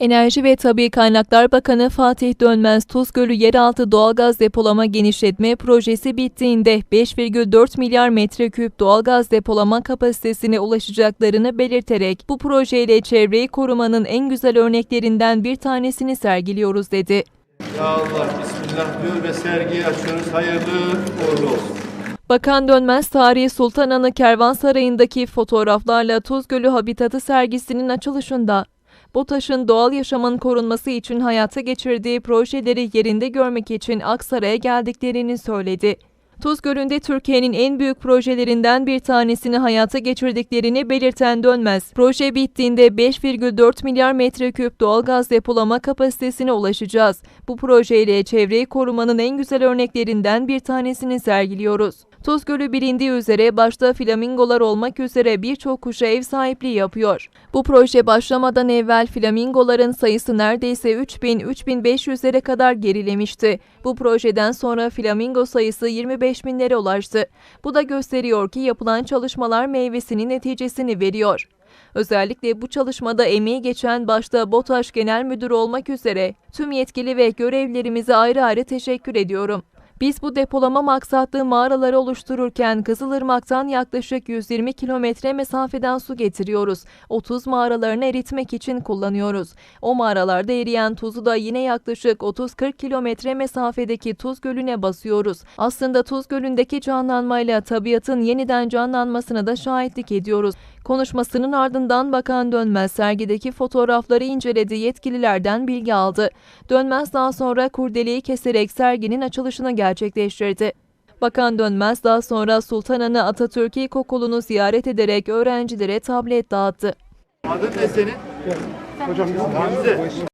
Enerji ve Tabi Kaynaklar Bakanı Fatih Dönmez, Tuzgölü Yeraltı Doğalgaz Depolama Genişletme Projesi bittiğinde 5,4 milyar metreküp doğalgaz depolama kapasitesine ulaşacaklarını belirterek bu projeyle çevreyi korumanın en güzel örneklerinden bir tanesini sergiliyoruz dedi. Ya Allah Bismillah diyor ve sergiyi açıyoruz. Hayırlı uğurlu olsun. Bakan Dönmez, Tarihi Sultan Anı Kervansarayı'ndaki fotoğraflarla Tuzgölü Habitatı sergisinin açılışında BOTAŞ'ın doğal yaşamın korunması için hayata geçirdiği projeleri yerinde görmek için Aksaray'a geldiklerini söyledi. Tuzgölü'nde Türkiye'nin en büyük projelerinden bir tanesini hayata geçirdiklerini belirten Dönmez, proje bittiğinde 5,4 milyar metreküp doğalgaz depolama kapasitesine ulaşacağız. Bu projeyle çevreyi korumanın en güzel örneklerinden bir tanesini sergiliyoruz. Tuzgölü bilindiği üzere başta flamingolar olmak üzere birçok kuşa ev sahipliği yapıyor. Bu proje başlamadan evvel flamingoların sayısı neredeyse 3000-3500'lere kadar gerilemişti. Bu projeden sonra flamingo sayısı 25 binlere ulaştı. Bu da gösteriyor ki yapılan çalışmalar meyvesinin neticesini veriyor. Özellikle bu çalışmada emeği geçen başta BOTAŞ Genel Müdürü olmak üzere tüm yetkili ve görevlerimize ayrı ayrı teşekkür ediyorum. Biz bu depolama maksatlı mağaraları oluştururken Kızılırmak'tan yaklaşık 120 kilometre mesafeden su getiriyoruz. 30 mağaralarını eritmek için kullanıyoruz. O mağaralarda eriyen tuzu da yine yaklaşık 30-40 kilometre mesafedeki Tuz Gölü'ne basıyoruz. Aslında Tuz Gölü'ndeki canlanmayla tabiatın yeniden canlanmasına da şahitlik ediyoruz. Konuşmasının ardından Bakan Dönmez sergideki fotoğrafları inceledi, yetkililerden bilgi aldı. Dönmez daha sonra kurdeleyi keserek serginin açılışını gerçekleştirdi. Bakan Dönmez daha sonra Sultananı Atatürk İlkokulu'nu ziyaret ederek öğrencilere tablet dağıttı. Adın ne senin? Hocam Gamze.